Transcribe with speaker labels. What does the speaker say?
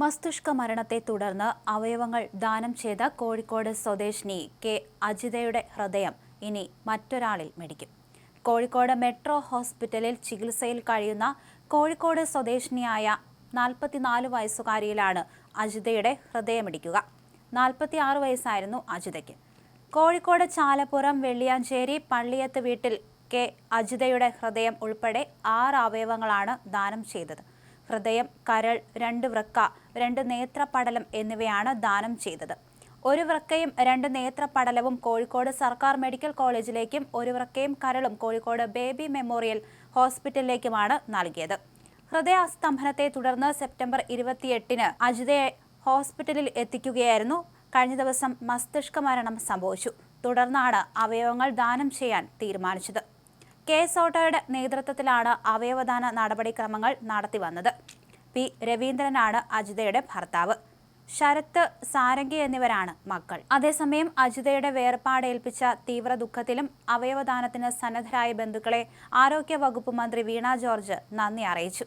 Speaker 1: മസ്തിഷ്ക മരണത്തെ തുടർന്ന് അവയവങ്ങൾ ദാനം ചെയ്ത കോഴിക്കോട് സ്വദേശിനി കെ. അജിതയുടെ ഹൃദയം ഇനി മറ്റൊരാളിൽ മെടിക്കും. കോഴിക്കോട് മെട്രോ ഹോസ്പിറ്റലിൽ ചികിത്സയിൽ കഴിയുന്ന കോഴിക്കോട് സ്വദേശിനിയായ നാൽപ്പത്തിനാല് വയസ്സുകാരിയിലാണ് അജിതയുടെ ഹൃദയമിടിക്കുക. നാൽപ്പത്തിയാറ് വയസ്സായിരുന്നു അജിതയ്ക്ക്. കോഴിക്കോട് ചാലപ്പുറം വെള്ളിയാഞ്ചേരി പള്ളിയത്ത് വീട്ടിൽ കെ. അജിതയുടെ ഹൃദയം ഉൾപ്പെടെ ആറ് അവയവങ്ങളാണ് ദാനം ചെയ്തത്. ഹൃദയം കരൾ രണ്ട് വൃക്ക രണ്ട് നേത്രപടലം എന്നിവയാണ് ദാനം ചെയ്തത്. ഒരു വൃക്കയും രണ്ട് നേത്രപടലവും കോഴിക്കോട് സർക്കാർ മെഡിക്കൽ കോളേജിലേക്കും ഒരു വൃക്കയും കരളും കോഴിക്കോട് ബേബി മെമ്മോറിയൽ ഹോസ്പിറ്റലിലേക്കുമാണ് നൽകിയത്. ഹൃദയാസ്തംഭനത്തെ തുടർന്ന് സെപ്റ്റംബർ ഇരുപത്തിയെട്ടിന് അജിതയെ ഹോസ്പിറ്റലിൽ എത്തിക്കുകയായിരുന്നു. കഴിഞ്ഞ ദിവസം മസ്തിഷ്ക മരണം സംഭവിച്ചു. തുടർന്നാണ് അവയവങ്ങൾ ദാനം ചെയ്യാൻ തീരുമാനിച്ചത്. കെ സോട്ടോയുടെ നേതൃത്വത്തിലാണ് അവയവദാന നടപടിക്രമങ്ങൾ നടത്തിവന്നത് പി രവീന്ദ്രനാണ് അജിതയുടെ ഭർത്താവ്. ശരത്ത് സാരംഗി എന്നിവരാണ് മക്കൾ. അതേസമയം അജിതയുടെ വേർപാടേൽപ്പിച്ച തീവ്ര ദുഃഖത്തിലും അവയവദാനത്തിന് സന്നദ്ധരായ ബന്ധുക്കളെ ആരോഗ്യ വകുപ്പ് മന്ത്രി വീണ ജോർജ് നന്ദി അറിയിച്ചു.